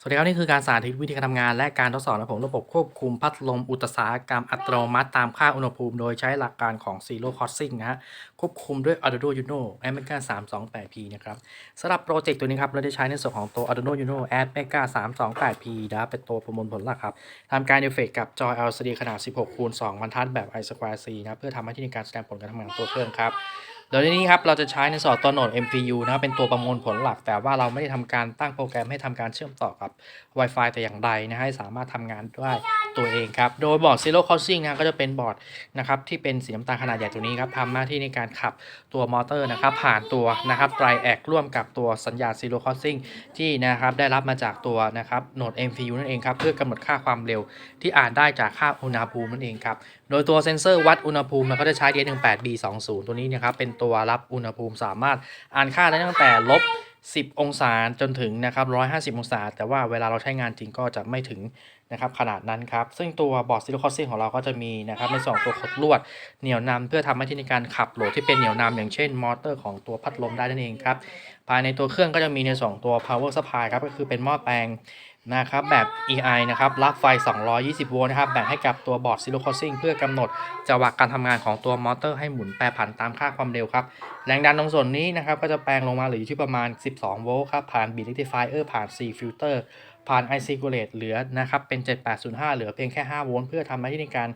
สวัสดีครับนี่คือการสาธิตวิธีการทำงาน และการทดสอบระบบระบบควบคุมพัดลมอุตสาหกรรมอัตโนมัติตามค่าอุณหภูมิ โดยใช้หลักการของ Zero Crossing นะฮะควบคุมด้วย Arduino Uno Amiga 328P นะครับสำหรับโปรเจกต์ตัวนี้ครับ เราได้ใช้ในส่วนของตัว Arduino Uno Amiga 328P นะเป็นตัวประมวลผลหลักครับทำการเอฟเฟกกับจอ LCD ขนาด 16คูณ2บรรทัดแบบ i square c นะเพื่อทำให้ที่ในการแสดงผลการทำงานของตัวเครื่องครับ เดยวนนี้ครับเราจะใช้ในสอดตัวโหนด MPU นะครับเป็นตัวประมวลผลหลัก แต่ว่าเราไม่ได้ทำการตั้งโปรแกรมให้ทำการเชื่อมต่อกับ Wi-Fi แต่อย่างใดนะให้สามารถทำงานได้ ตัวเองครับ โดยบอร์ด Zero Crossing นะก็จะเป็นบอร์ดนะครับที่เป็นสีน้ำตาลขนาดใหญ่ตัวนี้ครับทำหน้าที่ในการขับตัวมอเตอร์นะครับผ่านตัวนะครับไตรแอกร่วมกับตัวสัญญาณ Zero Crossing ที่นะครับได้รับมาจากตัวนะครับโหนด MPU นั่นเองครับเพื่อกำหนดค่าความเร็วที่อ่านได้จากค่าอุณหภูมินั่นเองครับโดยตัวเซ็นเซอร์วัดอุณหภูมิเราก็จะใช้ D18B20 ตัวนี้นะครับเป็นตัวรับอุณหภูมิสามารถอ่านค่าได้ตั้งแต่ลบ 10 องศาจนถึงนะครับ150 องศา แต่ว่าเวลาเราใช้งานจริงก็จะไม่ถึงนะครับขนาดนั้นครับ ซึ่งตัวบอร์ดซิลิคอนซิงของเราก็จะมีนะครับในส่วนของตัวขดลวดเหนี่ยวนำเพื่อทำหน้าที่ในการขับโหลดที่เป็นเหนี่ยวนำอย่างเช่นมอเตอร์ของตัวพัดลมได้นั่นเองครับ ภายในตัวเครื่องก็จะมีในส่วนของตัว power supply ครับก็คือเป็นหม้อแปลง นะครับแบบ EI นะครับรับไฟ 220 โวลต์นะครับแบ่งให้กับตัวบอร์ดซิลิโคซิงเพื่อกำหนดจังหวะการทำงานของตัวมอเตอร์ให้หมุนแปรผันตามค่าความเร็วครับแรงดันตรงส่วนนี้นะครับก็จะแปลงลงมาเหลืออยู่ที่ประมาณ 12 โวลต์ครับผ่านบีลิติฟายเออร์ผ่าน C Filter ผ่าน IC g u l a t e เหลือนะครับเป็น 7805 เหลือเพียงแค่ 5 โวลต์เพื่อทำหน้าที่ในการ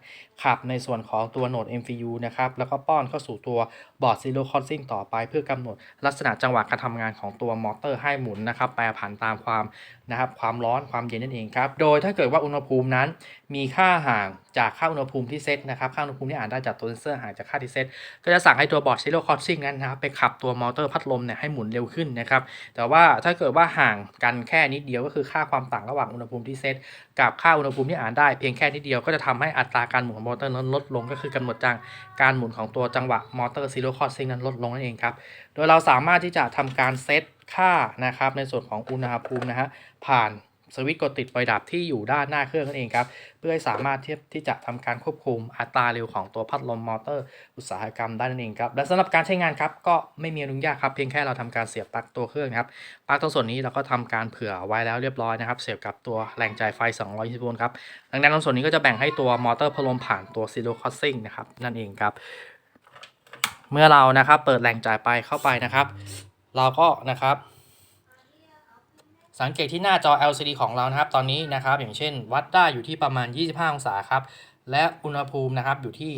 ขับในส่วนของตัวโหนด MPU นะครับ แล้วก็ป้อนเข้าสู่ตัวบอร์ด Zero Crossing ต่อไป เพื่อกำหนดลักษณะจังหวะการทำงานของตัวมอเตอร์ให้หมุนนะครับ แปรผันตามความนะครับความร้อนความเย็นนั่นเองครับ โดยถ้าเกิดว่าอุณหภูมินั้นมีค่าห่างจากค่าอุณหภูมิที่เซตนะครับ ค่าอุณหภูมิที่อ่านได้จากตัวเซนเซอร์ห่างจากค่าที่เซตก็จะสั่งให้ตัวบอร์ด Zero Crossing นั้นนะครับไปขับตัวมอเตอร์พัดลมเนี่ยให้หมุนเร็วขึ้นนะครับ แต่ว่าถ้าเกิดว่าห่างกันแค่นิดเดียวก็คือค่าความความต่างระหว่างอุณหภูมิที่เซตกับค่าอุณหภูมิที่อ่านได้เพียงแค่นิดเดียวก็จะทำให้อัตราการหมุนของมอเตอร์นั้นลดลงก็คือกำหนดจังการหมุนของตัวจังหวะมอเตอร์ซีโรคอร์ซิงนั้นลดลงนั่นเองครับโดยเราสามารถที่จะทำการเซตค่านะครับในส่วนของอุณหภูมินะฮะผ่าน สวิตช์กดติดไฟดับที่อยู่ด้านหน้าเครื่องนั่นเองครับ เพื่อให้สามารถที่ที่จะทำการควบคุมอัตราเร็วของตัวพัดลมมอเตอร์ อุตสาหกรรมได้นั่นเองครับ และสำหรับการใช้งานครับก็ไม่มีอะไรยุ่งยากครับเพียงแค่เราทำการเสียบปลั๊กตัวเครื่องครับปลั๊กตรงส่วนนี้เราก็ทำการเผื่อไว้แล้วเรียบร้อยนะครับ เสียบกับตัวแรงจ่ายไฟ 220โวลต์ครับดังนั้นตรงส่วนนี้ก็จะแบ่งให้ตัวมอเตอร์พัดลมผ่านตัว Zero Crossing นะครับนั่นเองครับเมื่อเรานะครับเปิดแหล่งจ่ายไปเข้าไปนะครับ เราก็นะครับ สังเกตที่หน้าจอ LCD ของเรานะครับ ตอนนี้นะครับ อย่างเช่น วัดได้อยู่ที่ประมาณ 25 องศาครับ และอุณหภูมินะครับอยู่ที่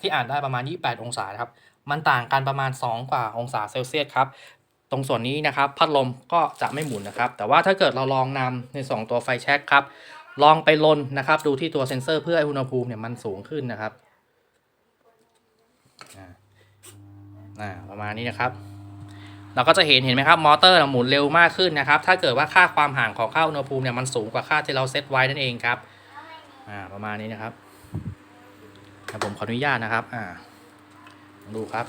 ที่อ่านได้ประมาณ 28 องศานะครับ มันต่างกันประมาณ 2 กว่าองศาเซลเซียสครับ ตรงส่วนนี้นะครับพัดลมก็จะไม่หมุนนะครับ แต่ว่าถ้าเกิดเราลองนำในสองตัวไฟแช็กครับ ลองไปลนนะครับ ดูที่ตัวเซ็นเซอร์เพื่อให้อุณหภูมิเนี่ยมันสูงขึ้นนะครับอ่าประมาณนี้นะครับ เราก็จะเห็นเห็นไหมครับมอเตอร์หมุนเร็วมากขึ้นนะครับ ถ้าเกิดว่าค่าความห่างของค่าอุณหภูมิเนี่ยมันสูงกว่าค่าที่เราเซตไว้นั่นเองครับอ่าประมาณนี้นะครับผมขออนุญาตนะครับอ่าดูครับ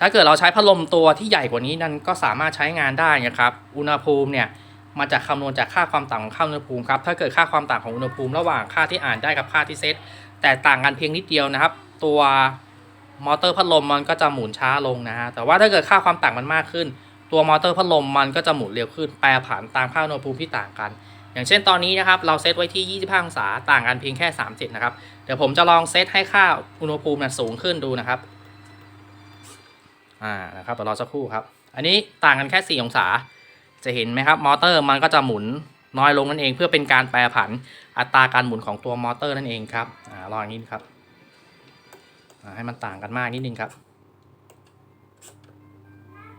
ถ้าเกิดเราใช้พัดลมตัวที่ใหญ่กว่านี้นั่นก็สามารถใช้งานได้นะครับอุณหภูมิเนี่ยมาจากคำนวณจากค่าความต่างของค่าอุณหภูมิครับถ้าเกิดค่าความต่างของอุณหภูมิ ระหว่างค่าที่อ่านได้กับค่าที่เซตแต่ต่างกันเพียงนิดเดียวนะครับ ตัว มอเตอร์พัดลมมันก็จะหมุนช้าลงนะฮะแต่ว่าถ้าเกิดค่าความต่างมันมากขึ้น ตัวมอเตอร์พัดลมมันก็จะหมุนเร็วขึ้นแปรผันตามค่าอุณหภูมิที่ต่างกัน อย่างเช่นตอนนี้นะครับเราเซตไว้ที่ 25 องศาต่างกันเพียงแค่37นะครับ เดี๋ยวผมจะลองเซตให้ค่าอุณหภูมินะสูงขึ้นดูนะครับอ่านะครับเดี๋ยวรอสักครู่ครับ อันนี้ต่างกันแค่ 4 องศาจะเห็นไหมครับมอเตอร์มันก็จะหมุนน้อยลงนั่นเอง เพื่อเป็นการแปรผันอัตราการหมุนของตัวมอเตอร์นั่นเองครับอ่าลองอย่างนี้ครับ ให้มันต่างกันมากนิดนึงครับ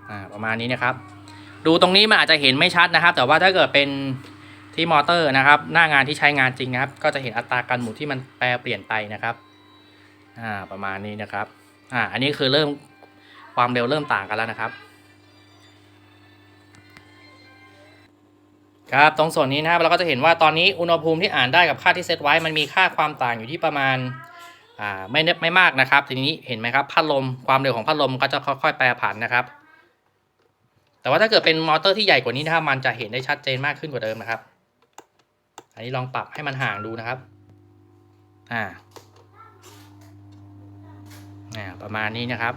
อ่าประมาณนี้นะครับ ดูตรงนี้มันอาจจะเห็นไม่ชัดนะครับ แต่ว่าถ้าเกิดเป็นที่มอเตอร์นะครับ หน้างานที่ใช้งานจริงนะครับ ก็จะเห็นอัตราการหมุนที่มันแปรเปลี่ยนไปนะครับอ่าประมาณนี้นะครับอ่าอันนี้คือเริ่มความเร็วเริ่มต่างกันแล้วนะครับ ครับตรงส่วนนี้นะครับเราก็จะเห็นว่าตอนนี้อุณหภูมิที่อ่านได้กับค่าที่เซตไว้ มันมีค่าความต่างอยู่ที่ประมาณ อ่าไม่ไม่มากนะครับ ทีนี้เห็นไหมครับพัดลมความเร็วของพัดลมก็จะค่อยๆแปรผันนะครับ แต่ว่าถ้าเกิดเป็นมอเตอร์ที่ใหญ่กว่านี้นะครับมันจะเห็นได้ชัดเจนมากขึ้นกว่าเดิมนะครับ อันนี้ลองปรับให้มันห่างดูนะครับอ่าอ่าประมาณนี้นะครับ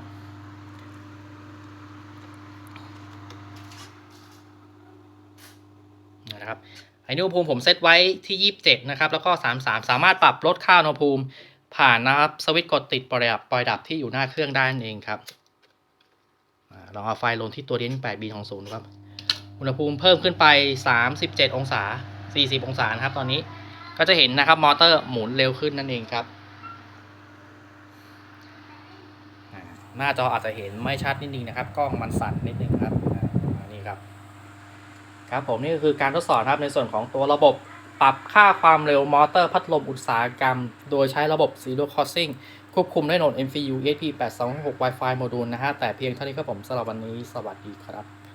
นะครับอันนี้อุณหภูมิผมเซตไว้ที่ 27 นะครับ แล้วก็ 33 สามารถปรับลดค่าอุณหภูมิ ผ่านนะครับสวิตช์กดติดปล่อยดับปล่อยดับที่อยู่หน้าเครื่องได้นั่นเองครับอลองเอาไฟลงที่ตัวเดน 8B20 ครับ อุณหภูมิเพิ่มขึ้นไป 37 องศา 40 องศานะครับ ตอนนี้ก็จะเห็นนะครับมอเตอร์หมุนเร็วขึ้นนั่นเองครับ หน้าจออาจจะเห็นไม่ชัดนิดนึงนะครับ กล้องมันสั่นนิดนึงครับนนี้ครับ ครับผมนี่ก็คือการทดสอบครับในส่วนของตัวระบบ ปรับค่าความเร็วมอเตอร์พัดลมอุตสาหกรรม โดยใช้ระบบ Zero Crossing ควบคุมด้วยโหนด MCU ESP8266 Wi-Fi โมดูลนะฮะ แต่เพียงเท่านี้ครับผมสำหรับวันนี้ สวัสดีครับ